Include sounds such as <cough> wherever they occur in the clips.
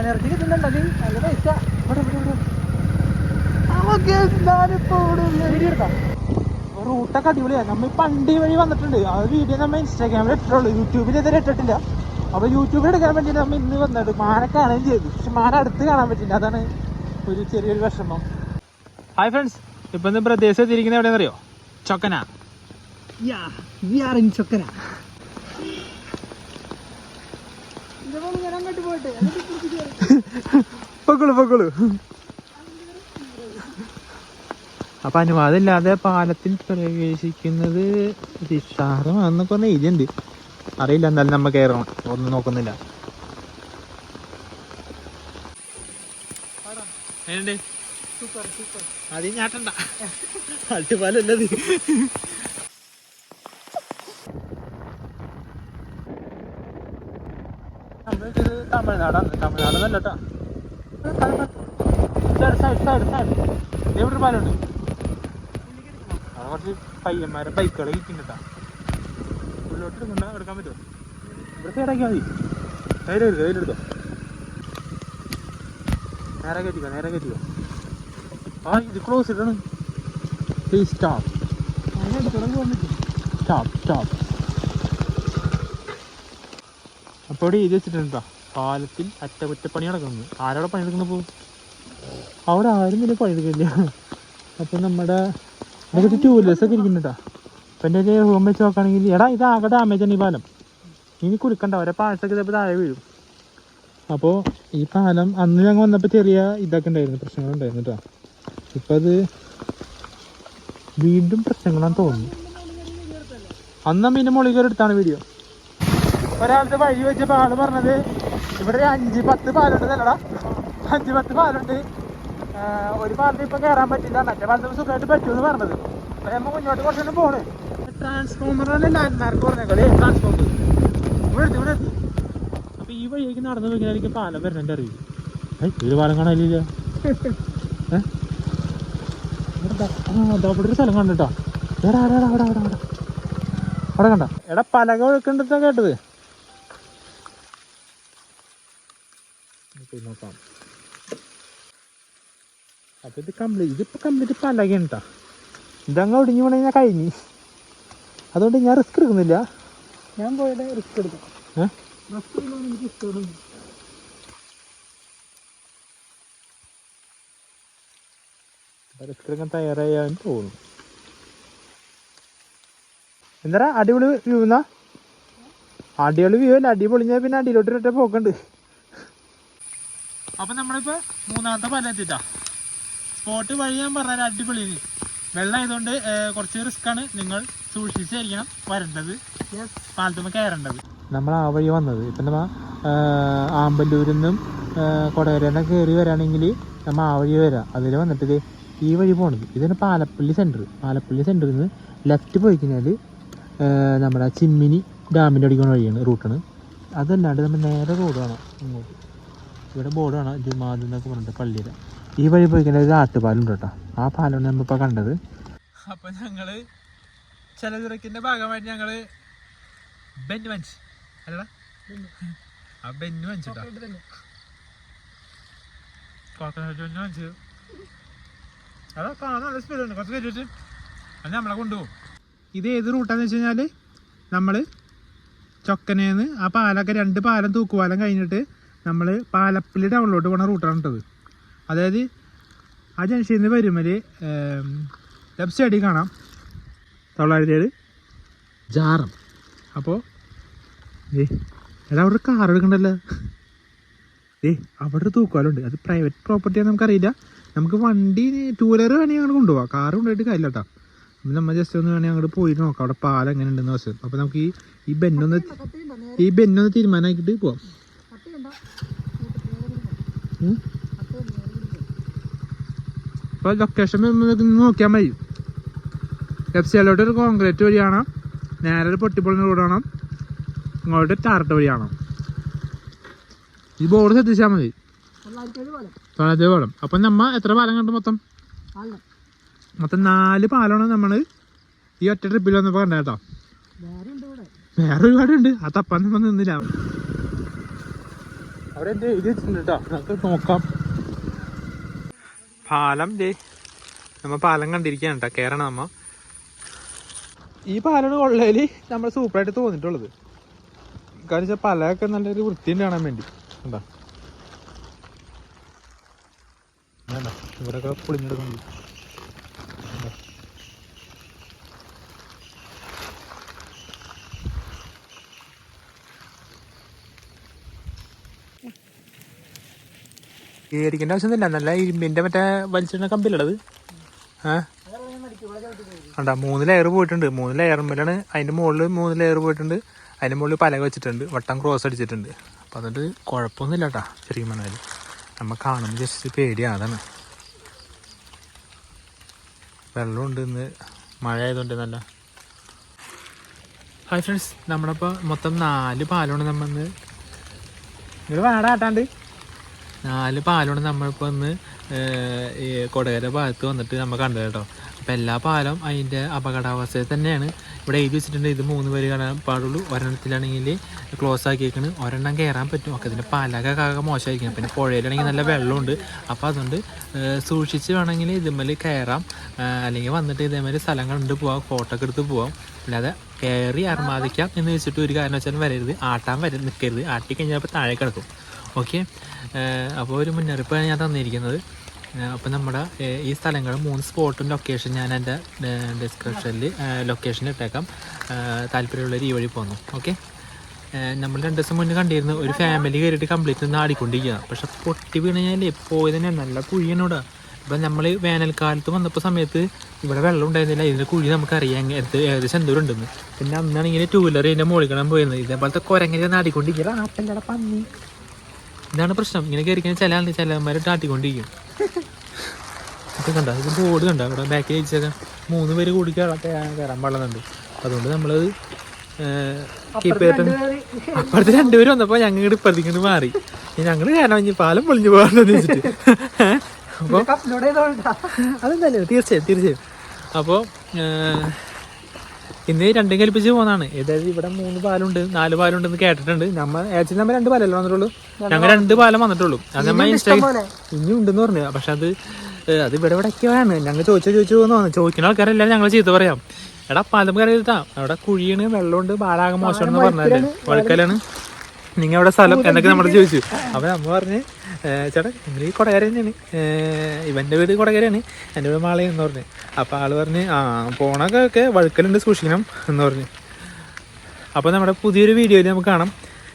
ഇവിടെ വീഡിയോ റൂട്ടൊക്കെ അടിപൊളിയാണ് നമ്മൾ പണ്ടി വഴി വന്നിട്ടുണ്ട്. ആ വീഡിയോ നമ്മൾ ഇൻസ്റ്റാഗ്രാമിൽ ഇട്ടിട്ടുള്ളൂ. യൂട്യൂബിൽ ഇതുവരെ ഇട്ടിട്ടില്ല. അപ്പൊ യൂട്യൂബിൽ എടുക്കാൻ വേണ്ടി നമ്മൾ ഇന്ന് വന്നത് മാനെ കാണുകയും ചെയ്തു. പക്ഷെ മാന അടുത്ത് കാണാൻ പറ്റില്ല. അതാണ് ഒരു ചെറിയൊരു വിഷമം. ഹായ് ഫ്രണ്ട്സ് ഇപ്പൊ ഇന്ന് പ്രദേശത്ത് എത്തിയിരിക്കുന്നത് എവിടെയെന്നറിയോ Chokkana. Yeah we are in Chokra. പൊക്കളു <laughs> പൊക്കളു. അപ്പൊ അനുവാദമില്ലാതെ പാലത്തിൽ പ്രവേശിക്കുന്നത് നിസ്സാരമാണെന്നൊക്കെ പറഞ്ഞ ഇതുണ്ട് അറിയില്ല എന്തായാലും നമ്മ കയറണം ഒന്നും നോക്കുന്നില്ല. അത് ഞാട്ടണ്ട അടിപാലല്ലത് നമ്മളിത് തമിഴ്നാടാണ് തമിഴ്നാടെന്നല്ല കേട്ടോ ഒരു പാലുണ്ട് അവിടെ കുറച്ച് പയ്യന്മാരെ ബൈക്കുകൾ ഇരിക്കുന്നുണ്ടാ ഉള്ളോട്ട് എടുക്കണ്ട എടുക്കാൻ പറ്റുമോ? ഇവിടെ സൈഡാക്കിയാൽ മതി. കയ്യിൽ എടുത്തോ കയ്യിലെടുത്തോ നേരെ കയറ്റിക്കോ നേരെ കയറ്റിക്കോ. ആ ഇത് ക്ലോസ് ഇടണം. പ്ലീസ് സ്റ്റോപ്പ് സ്റ്റോപ്പ് സ്റ്റോപ്പ് അപ്പോൾ ഇത് വെച്ചിട്ടുണ്ടാ പാലത്തിൽ അറ്റകുറ്റപ്പണി നടക്കുന്നത് ആരവിടെ പോകും അവിടെ ആരും പിന്നെ പണിയെടുക്കില്ല അപ്പം നമ്മുടെ ടൂ വീലേഴ്സ് ഒക്കെ ഇരിക്കുന്നുണ്ടാ അപ്പം എന്റെ ഒരു ഹോം വെച്ച് നോക്കുകയാണെങ്കിൽ എടാ ഇത് ആകെ ഡാമേജ് ആണ് ഈ പാലം. ഇനി കുലുക്കണ്ട അവരെ പാഴ്സൊക്കെ ചിലപ്പോൾ താഴെ വീഴും. അപ്പോൾ ഈ പാലം അന്ന് ഞങ്ങൾ വന്നപ്പോൾ ചെറിയ ഇതൊക്കെ ഉണ്ടായിരുന്നു പ്രശ്നങ്ങളുണ്ടായിരുന്നു കേട്ടോ ഇപ്പം അത് വീണ്ടും പ്രശ്നങ്ങളാന്ന് തോന്നുന്നു. അന്ന് പിന്നെ മുകളിൽ എടുത്താണ് വീഡിയോ ഒരാളുടെ വഴി വെച്ചപ്പോൾ ആൾ പറഞ്ഞത് ഇവിടെ ഒരു അഞ്ച് പത്ത് പാലുണ്ട് എന്നല്ലടാ അഞ്ച് പത്ത് പാലുണ്ട്. ഒരു പാലത്തിൽ ഇപ്പം കയറാൻ പറ്റില്ല. മറ്റേ പാലത്തിൽ സുഖമായിട്ട് പറ്റുമെന്ന് പറഞ്ഞത്. അപ്പൊ നമ്മൾ മുന്നോട്ട് കുറച്ചു പോണ്. പറഞ്ഞേക്കളേ ട്രാൻസ്ഫോമർ ഇവിടെ എത്തി ഇവിടെ എത്തി അപ്പൊ ഈ വഴിയേക്ക് നടന്നു പോയിക്കായിരിക്കും പാലം വരണന്റെ അറിയും? ഏയ് ഒരു പാലം കാണാനില്ല <laughs> ഏഹ് ഇവിടെ ഒരു സ്ഥലം കണ്ടിട്ടോ. എടാ എടാ എടാ അവിടെ അവിടെ അവിടെ അവിടെ കണ്ട? എടാ പലക ഒഴുക്കണ്ടെന്നാ കേട്ടത്. പോയി നോക്കാം. അപ്പൊ ഇത് കംപ്ലീറ്റ് ഇതിപ്പോ കംപ്ലീറ്റ് പലകയാണ് കേട്ടാ ഇതങ്ങ് ഒടിഞ്ഞു പോണ ഞാൻ കഴിഞ്ഞ്. അതുകൊണ്ട് ഞാൻ റിസ്ക് എടുക്കുന്നില്ല. ഞാൻ പോയിട്ട് റിസ്ക് എടുക്കാം. ഏഹ് റിസ്ക് എടുക്കാൻ എനിക്ക് ഇഷ്ടമാണ് റിസ്ക് എടുക്കാൻ തയ്യാറായാൻ തോന്നുന്നു. എന്താ അടിപൊളി വ്യൂ എന്നാ അടിപൊളി വ്യൂ അല്ല? അടിപൊളിഞ്ഞാൽ പിന്നെ അടിയിലോട്ട് പോക്കുണ്ട്. അപ്പൊ നമ്മളിപ്പോ മൂന്നാമത്തെ പാലം എത്തിട്ടാ സ്പോട്ട് വഴി ഞാൻ പറഞ്ഞാൽ അടിപൊളി വെള്ളം ആയതുകൊണ്ട് കുറച്ച് റിസ്ക് ആണ് നിങ്ങൾ സൂക്ഷിച്ചായിരിക്കണം വരേണ്ടത്. പാലത്തുമ്മ കയറേണ്ടത് നമ്മൾ ആ വഴി വന്നത്. ഇപ്പം നമ്മ ആമ്പല്ലൂരിൽ നിന്നും കൊടകരന്ന് കയറി വരാണെങ്കിൽ നമ്മൾ ആ വഴി വരാം. അതിൽ വന്നിട്ട് ഈ വഴി പോണത്. ഇതാണ് പാലപ്പള്ളി സെന്റർ പാലപ്പള്ളി സെന്ററിൽ നിന്ന് ലെഫ്റ്റ് പോയി കഴിഞ്ഞാൽ നമ്മുടെ ചിമ്മിനി ഡാമിന്റെ അടിക്കുന്ന വഴിയാണ് റൂട്ടാണ് അതല്ലാണ്ട് നമ്മൾ നേരെ റോഡ് കാണാം. ഇങ്ങോട്ട് ഇവിടെ ബോർഡ് കാണാം. ജുമാദ് എന്നൊക്കെ പറഞ്ഞിട്ട് പള്ളിയുടെ ഈ വഴി പോയി കഴിഞ്ഞാൽ ഒരു ആട്ടുപാലുണ്ട് കേട്ടോ. ആ പാലാണ് നമ്മളിപ്പോൾ കണ്ടത്. അപ്പൊ ഞങ്ങൾ ചലചിറക്കിന്റെ ഭാഗമായിട്ട് ഞങ്ങൾ ബെന്ന് നമ്മളെ ഇത് ഏത് റൂട്ടാന്ന് വെച്ച് കഴിഞ്ഞാൽ നമ്മൾ ചൊക്കനേന്ന് ആ പാലൊക്കെ രണ്ട് പാലം തൂക്കുപാലം കഴിഞ്ഞിട്ട് നമ്മൾ പാലപ്പള്ളി ടൗണിലോട്ട് പോണ റൂട്ടാണ് അതായത് ആ ജംഗ്ഷനിൽ നിന്ന് വരുമ്പോൾ ലെഫ്റ്റ് സൈഡിൽ കാണാം. തൊള്ളായിരത്തി ഏഴ് ജാറം. അപ്പോൾ ഏ എടാ അവിടെ കാർ എടുക്കണ്ടല്ലോ. ഏ അവിടെ ഒരു തൂക്കാലുണ്ട് അത് പ്രൈവറ്റ് പ്രോപ്പർട്ടിയാണ് നമുക്കറിയില്ല. നമുക്ക് വണ്ടി ടൂ വീലർ വേണമെങ്കിൽ അങ്ങോട്ട് കൊണ്ടുപോകാം കാർ കൊണ്ടുപോയിട്ട് കാര്യമില്ല കേട്ടോ അപ്പം നമ്മൾ ജസ്റ്റ് ഒന്ന് വേണമെങ്കിൽ അങ്ങോട്ട് പോയി നോക്കാം. അവിടെ പാലം എങ്ങനെ ഉണ്ടെന്ന് വെച്ചാൽ അപ്പോൾ നമുക്ക് ഈ ഈ ബെന്നൊന്ന് ഈ ബെന്നൊന്ന് തീരുമാനമാക്കിയിട്ട് പോവാം. അപ്പോൾ ലൊക്കേഷൻ നോക്കിയാൽ മതി. എഫ് സി എല്ലോട്ട് ഒരു കോൺക്രീറ്റ് വഴിയാണ്. നേരെ ഒരു പൊട്ടിപ്പൊളിഞ്ഞ റോഡാണ് ഇങ്ങോട്ട് ടാർട്ട് വഴിയാണ്. ഈ ബോർഡ് ശ്രദ്ധിച്ചാൽ മതി. തൊള്ളായിരത്തി പാലം അപ്പം നമ്മ എത്ര പാലം കണ്ടു മൊത്തം? മൊത്തം നാല് പാലമാണ് നമ്മൾ ഈ ഒറ്റ ട്രിപ്പിൽ വന്നപ്പോൾ കണ്ടേട്ടോ വേറെ ഒരുപാടുണ്ട്. ആ തപ്പാൻ നമ്മൾ നിന്നില്ല. അവിടെ എന്ത് എഴുതി വെച്ചിട്ടുണ്ട് കേട്ടോ നോക്കാം. പാലം ദേ നമ്മ പാലം കണ്ടിരിക്കുകയാണ് കേട്ടോ കയറണം നമ്മ. ഈ പാലാണ് കൊള്ളേലി നമ്മൾ സൂപ്പറായിട്ട് തോന്നിട്ടുള്ളത് കാരണം വെച്ചാൽ പലയൊക്കെ നല്ലൊരു വൃത്തിയും കാണാൻ വേണ്ടി. എന്താ ഇവരൊക്കെ പൊളിഞ്ഞെടുക്കുന്നുണ്ട് പേടിക്കേണ്ട തന്നെ നല്ല ഇരുമ്പിന്റെ മറ്റേ വലിച്ചിടുന്ന കമ്പിലുള്ളത് ആ? കണ്ടാ? മൂന്ന് ലെയർ പോയിട്ടുണ്ട്. മൂന്ന് ലെയറുമ്പോഴാണ് അതിന്റെ മുകളിൽ മൂന്ന് ലെയർ പോയിട്ടുണ്ട്. അതിന്റെ മുകളിൽ പലക വെച്ചിട്ടുണ്ട്. വട്ടം ക്രോസ് അടിച്ചിട്ടുണ്ട്. അപ്പം അതുകൊണ്ട് കുഴപ്പമൊന്നുമില്ല കേട്ടാ ശരിക്കും പറഞ്ഞാൽ നമ്മ കാണുമ്പോൾ ജസ്റ്റ് പേടിയാണ് അതാണ്. വെള്ളമുണ്ട് ഇന്ന്. മഴ ആയതുകൊണ്ട് നല്ല. ഹായ് ഫ്രണ്ട്സ് നമ്മളിപ്പോൾ മൊത്തം നാല് പാലമാണ് നമ്മൾ ഇന്ന് നിങ്ങൾ വേണ്ട കാട്ടാണ്ട് നാല് പാലമാണ് നമ്മളിപ്പോൾ ഒന്ന് കൊടകര ഭാഗത്ത് വന്നിട്ട് നമ്മൾ കണ്ടത് കേട്ടോ. അപ്പോൾ എല്ലാ പാലം അതിന്റെ അപകടാവസ്ഥയിൽ തന്നെയാണ്. ഇവിടെ എഴുതി വെച്ചിട്ടുണ്ട് ഇത് മൂന്ന് പേര് കാണാൻ പാടുള്ളൂ. ഒരെണ്ണത്തിലാണെങ്കിൽ ക്ലോസ് ആക്കിയേക്കണ്. ഒരെണ്ണം കയറാൻ പറ്റും. ഒക്കെ ഇതിന്റെ പാലൊക്കെ കാക മോശമായിരിക്കണം പിന്നെ പുഴയിലാണെങ്കിൽ നല്ല വെള്ളമുണ്ട്. അപ്പോൾ അതുകൊണ്ട് സൂക്ഷിച്ച് വേണമെങ്കിൽ ഇതുമേൽ കയറാം അല്ലെങ്കിൽ വന്നിട്ട് ഇതേമാതിരി സ്ഥലങ്ങളുണ്ട് പോവാം. ഫോട്ടോ ഒക്കെ എടുത്ത് പോവാം. അല്ലാതെ കയറി അർമാദിക്കാം എന്ന് വെച്ചിട്ട് ഒരു കാരണവശാലും വരരുത്. ആട്ടാൻ വര നിൽക്കരുത് ആട്ടി കഴിഞ്ഞാൽ അപ്പോൾ താഴെ കിടക്കും. ഓക്കെ അപ്പോൾ ഒരു മുന്നറിയിപ്പാണ് ഞാൻ തന്നിരിക്കുന്നത്. അപ്പോൾ നമ്മുടെ ഈ സ്ഥലങ്ങൾ മൂന്ന് സ്പോട്ടും ലൊക്കേഷൻ ഞാൻ എന്റെ ഡിസ്ക്രിപ്ഷനിൽ ലൊക്കേഷൻ ഇട്ടേക്കാം. താല്പര്യമുള്ളവർ ഈ വഴി പോന്നു. ഓക്കെ നമ്മൾ രണ്ട് ദിവസം മുന്നേ കണ്ടിരുന്നു ഒരു ഫാമിലി കയറിയിട്ട് കംപ്ലീറ്റ് നിന്ന് ആടിക്കൊണ്ടിരിക്കുക പക്ഷെ പൊട്ടി വീണ് കഴിഞ്ഞാൽ പോയി തന്നെ നല്ല കുഴിയാണ് ഇവിടെ നമ്മൾ വേനൽക്കാലത്ത് വന്നപ്പോൾ സമയത്ത് ഇവിടെ വെള്ളം ഉണ്ടായിരുന്നില്ല. ഇതിന്റെ കുഴി നമുക്കറിയാം എന്ത് ഏകദേശം എന്തോരുണ്ടെന്ന് പിന്നെ അന്നാണെങ്കിൽ ടൂ വീലർ ഇതിന്റെ മുകളിൽ കാണാൻ പോയിരുന്നത് ഇതേപോലത്തെ കുരങ്ങനെ നാടിക്കൊണ്ടിരിക്കുക ആട്ടല്ലട പന്നി? ഇതാണ് പ്രശ്നം. ഇങ്ങനെ കയറി കഴിഞ്ഞാൽ ചില ആൾ ചിലന്മാരെ ആട്ടിക്കൊണ്ടിരിക്കും ഇത് കണ്ട? ഇത് ബോർഡ് കണ്ട? അവിടെ ബാക്കിൽ വെച്ചേക്കാം മൂന്ന് പേര് കൂടി കയറാൻ പാടുന്നുണ്ട് അതുകൊണ്ട് നമ്മളത് കീപ്പ് ചെയ്തിട്ട് അപ്പുറത്ത് രണ്ടുപേരും വന്നപ്പോൾ ഞങ്ങൾ ഇങ്ങോട്ട് ഇപ്പുറത്തേക്ക് മാറി. ഞങ്ങൾ കാരണം ഇനി പാലം പൊളിഞ്ഞു പോകാണ്ടെന്ന് വെച്ചിട്ട്. അപ്പോൾ അതെന്തായാലും തീർച്ചയായും തീർച്ചയായും. അപ്പോൾ ഇന്ന് രണ്ടും കൽപ്പിച്ച് പോകുന്നതാണ് ഏതായത് ഇവിടെ മൂന്ന് പാലുണ്ട് നാല് പാലുണ്ടെന്ന് കേട്ടിട്ടുണ്ട്. നമ്മൾ ഏച്ചി നമ്മൾ രണ്ട് പാലല്ലേ വന്നിട്ടുള്ളൂ? ഞങ്ങൾ രണ്ട് പാലം വന്നിട്ടുള്ളൂ. അത് നമ്മൾ ഇൻസ്റ്റാഗ്രാം. ഇനി ഉണ്ടെന്ന് പറഞ്ഞു. പക്ഷെ അത് അത് ഇവിടെ ഇവിടെ ഒക്കെയാണ്. ഞങ്ങൾ ചോദിച്ചാൽ ചോദിച്ചു പോകുന്നു ചോദിക്കുന്ന ആൾക്കാരെല്ലാം ഞങ്ങൾ ചെയ്ത് പറയാം. എടാ പാലം കരുതാ അവിടെ കുഴിയാണ് വെള്ളമുണ്ട് പാലാകെ മോശമാണെന്ന് പറഞ്ഞല്ലേ വഴുക്കലാണ്. നിങ്ങൾ അവിടെ സ്ഥലം എന്നൊക്കെ നമ്മൾ ചോദിച്ചു. അപ്പൊ നമ്മ പറഞ്ഞ് "ഏ, ചേട്ടാ നിങ്ങൾ ഈ കൊടകര തന്നെയാണ് ഇവന്റെ വീട് കൊടകരയാണ്. എന്റെ വീട് മാളയം എന്ന് പറഞ്ഞു. അപ്പോൾ ആൾ പറഞ്ഞ് ആ പോണൊക്കെ വഴുക്കലുണ്ട് സൂക്ഷിക്കണം എന്ന് പറഞ്ഞു. അപ്പോൾ നമ്മുടെ പുതിയൊരു വീഡിയോയിൽ നമുക്ക് കാണാം.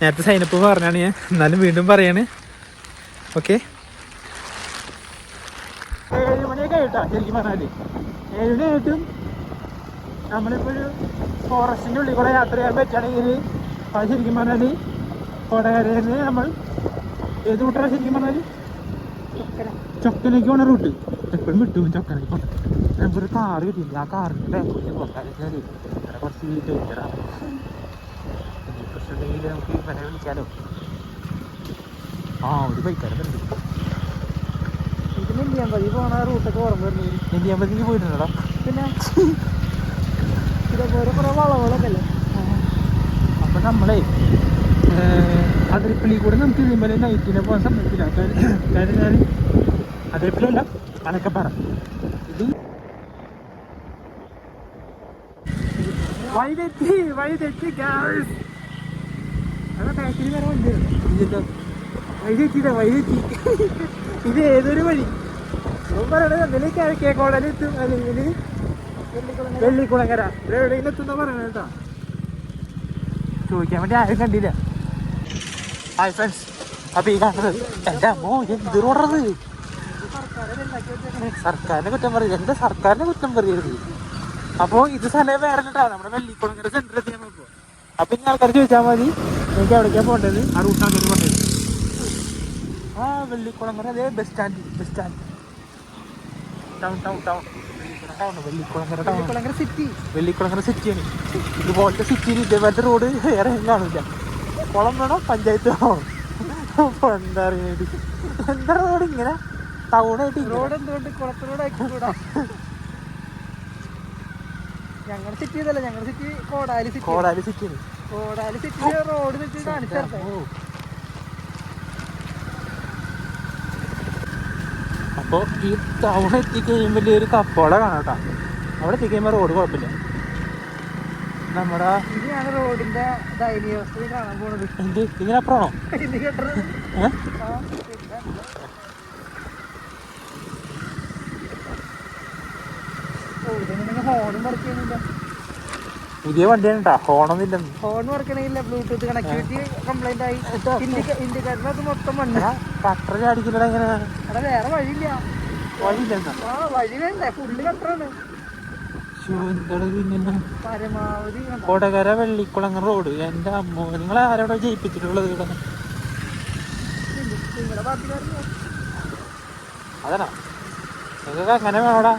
നേരത്തെ സൈനപ്പ് പറഞ്ഞാണ് ഞാൻ. എന്നാലും വീണ്ടും പറയാണ്. ഓക്കെ? ഏഴ് മണിയൊക്കെ ആയിട്ടാ ശരിക്കും പറഞ്ഞാൽ ഏഴ് ആയിട്ടും നമ്മളിപ്പോ ഒരു ഫോറസ്റ്റിന്റെ ഉള്ളിൽ കൂടെ യാത്ര ചെയ്യാൻ പറ്റുകയാണെങ്കിൽ അത് ശരിക്കും പറഞ്ഞാൽ കൊടകരയിൽ നമ്മൾ ഏത് റൂട്ടാണ് ശരിക്കും പറഞ്ഞാൽ ചൊക്കലേക്ക് പോണ റൂട്ട്. എപ്പോഴും വിട്ടു ചൊക്കലേക്ക് പോട്ടെ നമുക്കൊരു കാറ് കിട്ടിയില്ല ആ കാറിന്റെ ബാക്കിലേക്ക് പോകാൻ കുറച്ച് ഡേഞ്ചറാണ് പ്രശ്നമുണ്ടെങ്കിൽ നമുക്ക് ഇവരെ വിളിച്ചാലോ? ആ ഒരു ചെയ്യാൻ പതി പോണ റൂട്ടൊക്കെ ഓർമ്മ വരുന്നത്. പറ്റി പോയിട്ടുണ്ടോ പിന്നെ ഇതേപോലെ കുറെ വളവുകളൊക്കെ അല്ലേ? അപ്പൊ നമ്മളെ അതിരപ്പള്ളി കൂടെ നമുക്ക് ഇതേപോലെ നൈറ്റിനെ പോകാൻ സമ്മതിക്കില്ല. കാര്യം ഞാൻ അതിരപ്പള്ളിയല്ല അനക്കപ്പാറ ഇത് ഗ്യാസ് വരെ വണ്ടി ഇതിന്റെ വൈതെറ്റിയുടെ വൈതെറ്റി ഇത് ഏതൊരു വഴി? പറയണത് എന്തെങ്കിലും കിഴക്കേക്കോടലെത്തും അല്ലെങ്കിൽ വെള്ളിക്കുളങ്ങര. ഇവിടെ എവിടെയെങ്കിലും എത്തുന്ന പറയണ കേട്ടോ. ചോദിക്കാൻ വേണ്ടി ആരും കണ്ടില്ല. ഹായ് ഫ്രണ്ട്സ് അപ്പൊ ഈ കാണുന്നത് എന്റെ അമ്മോ എന്ത് റോഡത് സർക്കാരിനെ കുറ്റം പറയരുത്. എന്റെ സർക്കാരിനെ കുറ്റം പറയരുത്? അപ്പോ ഇത് സ്ഥലം വേറെ കേട്ടോ. നമ്മുടെ വെള്ളിക്കുളങ്ങര സെന്ററിൽ എത്തിയാൽ നോക്കുക അപ്പൊ ഇനി ആൾക്കാർ ചോദിച്ചാൽ മതി. എനിക്ക് എവിടേക്കാ പോകേണ്ടത് ആ റൂട്ടാണ് പോകേണ്ടത് ആ വെള്ളിക്കുളങ്ങര അതേ bus stand bus stand town town town town Vellikkulangara town ഭയങ്കര സിറ്റി വെള്ളിക്കുളങ്ങര സിറ്റിയാണ് ഇതുപോലത്തെ സിറ്റിയിൽ ഇതേപോലത്തെ റോഡ് വേറെ കാണില്ല. കുളം വേണം പഞ്ചായത്ത് വേണം. അപ്പോൾ എന്താ പറയുന്നത് എന്താ റോഡ് ഇങ്ങനെ? ടൗണായിട്ട് റോഡ് എന്തുകൊണ്ട് കുളത്തിലൂടെ ഞങ്ങളുടെ സിറ്റി ഇതല്ല ഞങ്ങളുടെ സിറ്റി കോടാലി സിറ്റി കോടാലി സിറ്റി കോടാലി സിറ്റി റോഡ് വെച്ച് കാണിച്ചേ അപ്പോൾ ഈ ടൗൺ എത്തിക്കഴിയുമ്പോൾ ഒരു കപ്പോള കാണാം കേട്ടോ. അവിടെ എത്തിക്കഴിയുമ്പോൾ റോഡ് കുഴപ്പമില്ല. നമ്മുടെ ഇനിയാണ് റോഡിന്റെ ദയനീയാവസ്ഥ കാണാൻ പോണത്. എന്ത്? ഇതിനപ്പുറമാണോ ഹോണും വർക്ക് ചെയ്യുന്നില്ല. പുതിയ വണ്ടിയാണ് കേട്ടോ ഇല്ല ഹോൺ വർക്കണില്ല ബ്ലൂടൂത്ത് കണക്ടിവിറ്റി കംപ്ലൈന്റ് ആയി. ഇന്ത്യക്കാരനത് മൊത്തം മണ്ണ് കട്ടർ ചാടിക്കില്ല എങ്ങനെ അവിടെ വേറെ വഴിയില്ല. വഴി വേണ്ടേ ഫുള്ള് കട്ടറാണ്? കൊടകര വെള്ളിക്കുളങ്ങ റോഡ്. എന്റെ അമ്മ നിങ്ങൾ ആരോടെ ജയിപ്പിച്ചിട്ടുള്ളത് ഇവിടെ? അതനാ നിങ്ങൾക്ക് അങ്ങനെ വേണോടാ.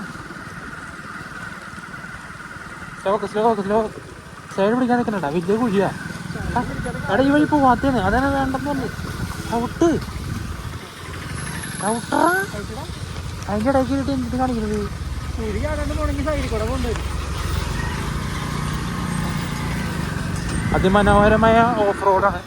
സ്ലോ സ്ലോ സ്ലോ സൈഡ് പിടിക്കാൻ നിൽക്കണടാ വലിയ കുഴിയാ. അവിടെ എടാ ഈ വഴി പോവാത്തേന്ന്. അതാണ് വേണ്ടെന്ന് ഔട്ട് ഔട്ടറാ അതിന്റെ ഇടയ്ക്ക് കാണിക്കുന്നത് കുഴി ആകാണ്ട് തുടങ്ങി സൈഡിൽ കൂടെ കൊണ്ടുവരും. അതിമനോഹരമായ ഓഫ് റോഡാണ്